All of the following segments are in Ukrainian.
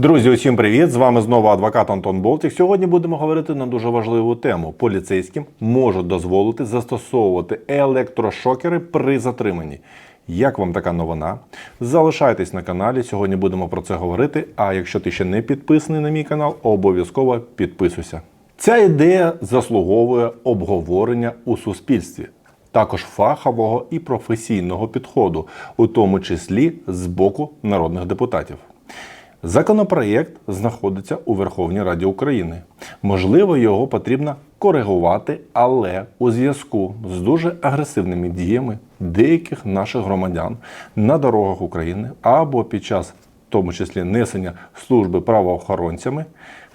Друзі, усім привіт! З вами знову адвокат Антон Болтік. Сьогодні будемо говорити на дуже важливу тему. Поліцейським можуть дозволити застосовувати електрошокери при затриманні. Як вам така новина? Залишайтесь на каналі. Сьогодні будемо про це говорити. А якщо ти ще не підписаний на мій канал, обов'язково підписуйся. Ця ідея заслуговує обговорення у суспільстві, також фахового і професійного підходу, у тому числі з боку народних депутатів. Законопроєкт знаходиться у Верховній Раді України. Можливо, його потрібно коригувати, але у зв'язку з дуже агресивними діями деяких наших громадян на дорогах України або під час, в тому числі несення служби правоохоронцями,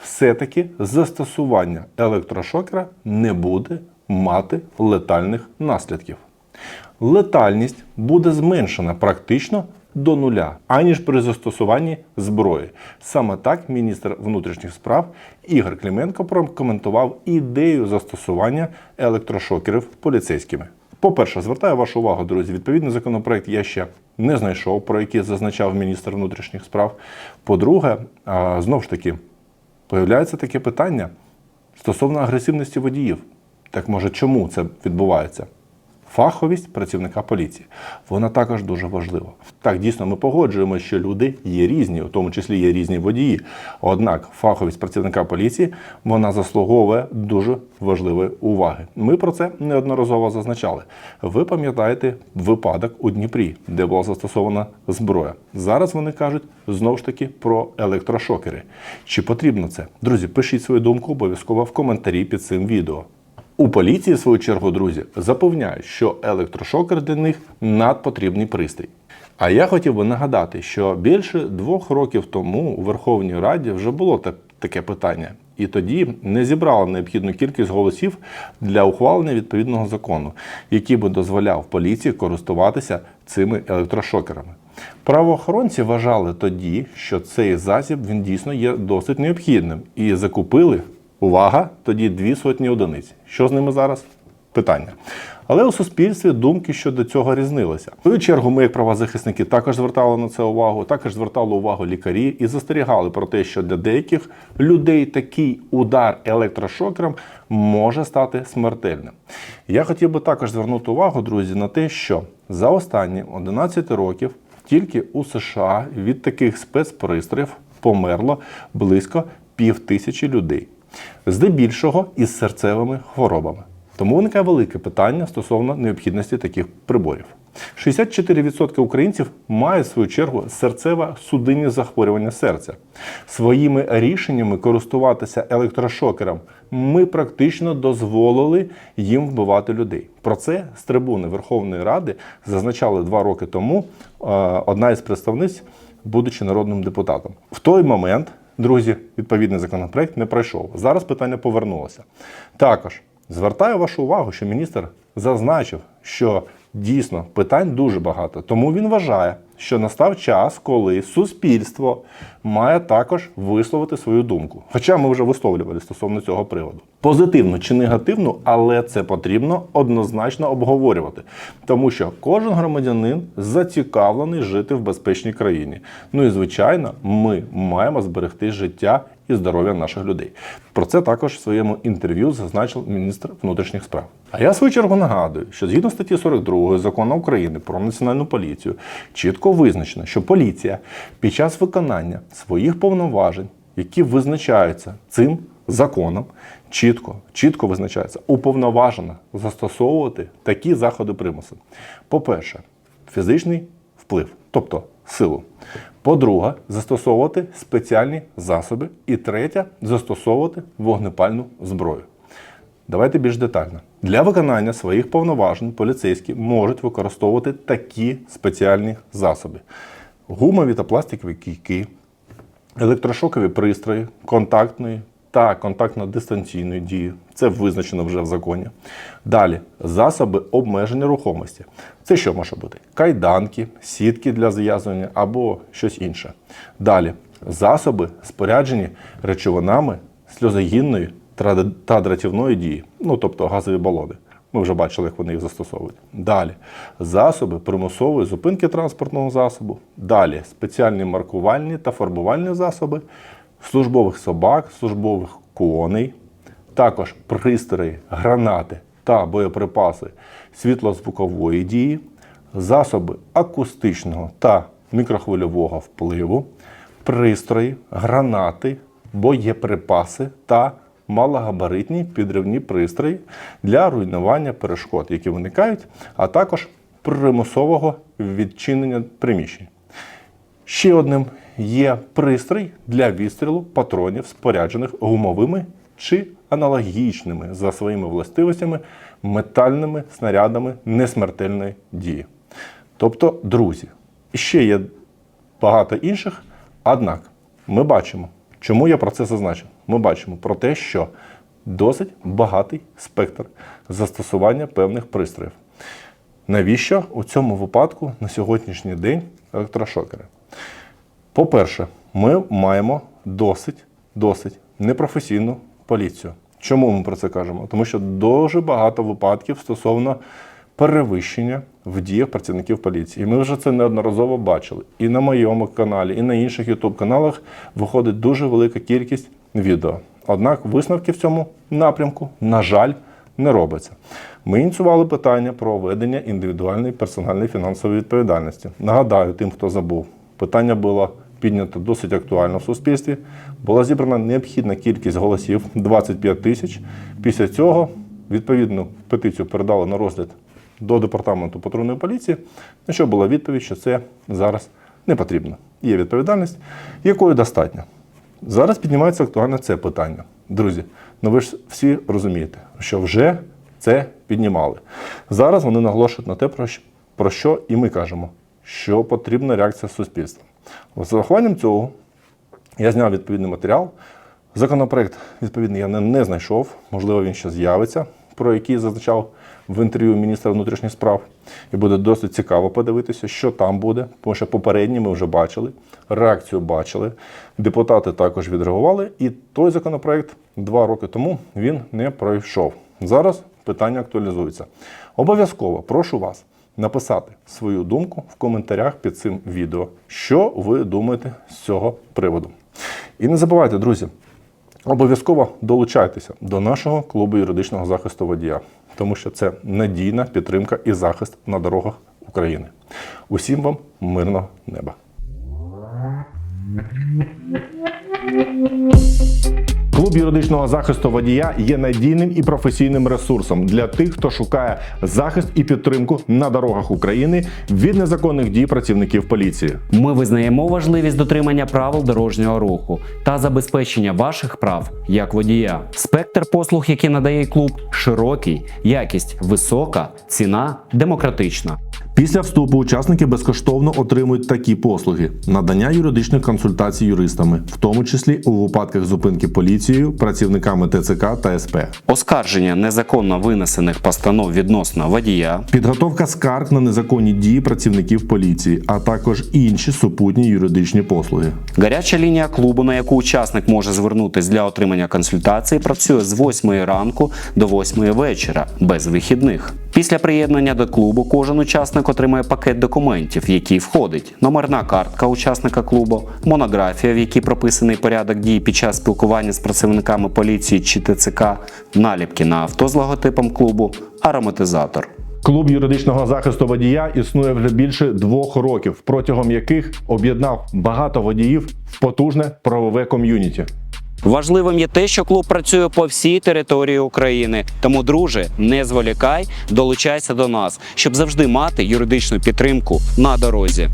все-таки застосування електрошокера не буде мати летальних наслідків. Летальність буде зменшена практично до нуля, аніж при застосуванні зброї. Саме так міністр внутрішніх справ Ігор Клименко прокоментував ідею застосування електрошокерів поліцейськими. По-перше, звертаю вашу увагу, друзі, відповідний законопроект я ще не знайшов, про який зазначав міністр внутрішніх справ. По-друге, знову ж таки, появляється таке питання стосовно агресивності водіїв. Так може, чому це відбувається? Фаховість працівника поліції. Вона також дуже важлива. Так, дійсно, ми погоджуємося, що люди є різні, у тому числі є різні водії. Однак фаховість працівника поліції вона заслуговує дуже важливої уваги. Ми про це неодноразово зазначали. Ви пам'ятаєте випадок у Дніпрі, де була застосована зброя. Зараз вони кажуть знову ж таки про електрошокери. Чи потрібно це? Друзі, пишіть свою думку обов'язково в коментарі під цим відео. У поліції, в свою чергу, друзі, запевняють, що електрошокер для них надпотрібний пристрій. А я хотів би нагадати, що більше двох років тому у Верховній Раді вже було так- таке питання, і тоді не зібрало необхідну кількість голосів для ухвалення відповідного закону, який би дозволяв поліції користуватися цими електрошокерами. Правоохоронці вважали тоді, що цей засіб він дійсно є досить необхідним, і закупили Увага! Тоді дві сотні одиниць. Що з ними зараз? Питання. Але у суспільстві думки щодо цього різнилися. В свою чергу, ми, як правозахисники, також звертали на це увагу, також звертали увагу лікарі і застерігали про те, що для деяких людей такий удар електрошокером може стати смертельним. Я хотів би також звернути увагу, друзі, на те, що за останні 11 років тільки у США від таких спецпристроїв померло близько пів тисячі людей здебільшого із серцевими хворобами. Тому виникає велике питання стосовно необхідності таких приборів. 64% українців мають в свою чергу серцево-судинні захворювання серця. Своїми рішеннями користуватися електрошокером ми практично дозволили їм вбивати людей. Про це з трибуни Верховної Ради зазначали два роки тому е, одна із представниць, будучи народним депутатом. В той момент Друзі, відповідний законопроект не пройшов. Зараз питання повернулося. Також звертаю вашу увагу, що міністр зазначив, що дійсно питань дуже багато. Тому він вважає, що настав час, коли суспільство має також висловити свою думку. Хоча ми вже висловлювали стосовно цього приводу. Позитивно чи негативно, але це потрібно однозначно обговорювати, тому що кожен громадянин зацікавлений жити в безпечній країні. Ну і звичайно, ми маємо зберегти життя і здоров'я наших людей. Про це також в своєму інтерв'ю зазначив міністр внутрішніх справ. А я в свою чергу нагадую, що згідно статті 42 закону України про національну поліцію чітко визначено, що поліція під час виконання своїх повноважень, які визначаються цим законом, чітко, чітко визначається, уповноважена застосовувати такі заходи примусу. По-перше, фізичний вплив, тобто силу. По-друге, застосовувати спеціальні засоби. І третє застосовувати вогнепальну зброю. Давайте більш детально. Для виконання своїх повноважень поліцейські можуть використовувати такі спеціальні засоби: гумові та пластикові кійки, електрошокові пристрої, контактної та контактно-дистанційної дії. Це визначено вже в законі. Далі засоби обмеження рухомості. Це що може бути? Кайданки, сітки для зв'язування або щось інше. Далі засоби, споряджені речовинами сльозогінної та дратівної дії, ну тобто газові балони. Ми вже бачили, як вони їх застосовують. Далі засоби примусової зупинки транспортного засобу. Далі спеціальні маркувальні та фарбувальні засоби, службових собак, службових коней, також пристрої, гранати та боєприпаси світлозвукової дії, засоби акустичного та мікрохвильового впливу, пристрої, гранати, боєприпаси та малогабаритні підривні пристрої для руйнування перешкод, які виникають, а також примусового відчинення приміщень. Ще одним є пристрій для відстрілу патронів, споряджених гумовими чи аналогічними за своїми властивостями метальними снарядами несмертельної дії. Тобто, друзі, ще є багато інших, однак ми бачимо, чому я про це зазначив. Ми бачимо про те, що досить багатий спектр застосування певних пристроїв. Навіщо у цьому випадку на сьогоднішній день електрошокери? По-перше, ми маємо досить, досить непрофесійну поліцію. Чому ми про це кажемо? Тому що дуже багато випадків стосовно перевищення в діях працівників поліції. І ми вже це неодноразово бачили. І на моєму каналі, і на інших youtube каналах виходить дуже велика кількість відео. Однак висновки в цьому напрямку, на жаль, не робиться. Ми ініціювали питання про введення індивідуальної персональної фінансової відповідальності. Нагадаю, тим, хто забув, питання було піднято досить актуально в суспільстві. Була зібрана необхідна кількість голосів 25 тисяч. Після цього відповідну петицію передали на розгляд до департаменту патрульної поліції. На що була відповідь, що це зараз не потрібно. Є відповідальність, якої достатньо. Зараз піднімається актуально це питання. Друзі, ну ви ж всі розумієте, що вже це піднімали. Зараз вони наголошують на те, про що і ми кажемо, що потрібна реакція суспільства. З урахуванням цього я зняв відповідний матеріал. Законопроект відповідний я не, не знайшов, можливо, він ще з'явиться, про який зазначав в інтерв'ю міністра внутрішніх справ. І буде досить цікаво подивитися, що там буде, тому що попередні ми вже бачили, реакцію бачили. Депутати також відреагували, і той законопроект два роки тому він не пройшов. Зараз питання актуалізується. Обов'язково прошу вас написати свою думку в коментарях під цим відео, що ви думаєте з цього приводу. І не забувайте, друзі, обов'язково долучайтеся до нашого клубу юридичного захисту водія, тому що це надійна підтримка і захист на дорогах України. Усім вам мирного неба! Клуб юридичного захисту водія є надійним і професійним ресурсом для тих, хто шукає захист і підтримку на дорогах України від незаконних дій працівників поліції. Ми визнаємо важливість дотримання правил дорожнього руху та забезпечення ваших прав як водія. Спектр послуг, які надає клуб, широкий, якість висока, ціна демократична. Після вступу учасники безкоштовно отримують такі послуги: надання юридичних консультацій юристами, в тому числі у випадках зупинки поліцією, працівниками ТЦК та СП, Оскарження незаконно винесених постанов відносно водія, підготовка скарг на незаконні дії працівників поліції, а також інші супутні юридичні послуги. Гаряча лінія клубу, на яку учасник може звернутись для отримання консультації, працює з 8 ранку до 8 вечора без вихідних. Після приєднання до клубу кожен учасник отримує пакет документів, в який входить номерна картка учасника клубу, монографія, в якій прописаний порядок дій під час спілкування з працівниками поліції чи ТЦК, наліпки на авто з логотипом клубу, ароматизатор. Клуб юридичного захисту водія існує вже більше двох років, протягом яких об'єднав багато водіїв в потужне правове ком'юніті. Важливим є те, що клуб працює по всій території України. Тому, друже, не зволікай, долучайся до нас, щоб завжди мати юридичну підтримку на дорозі.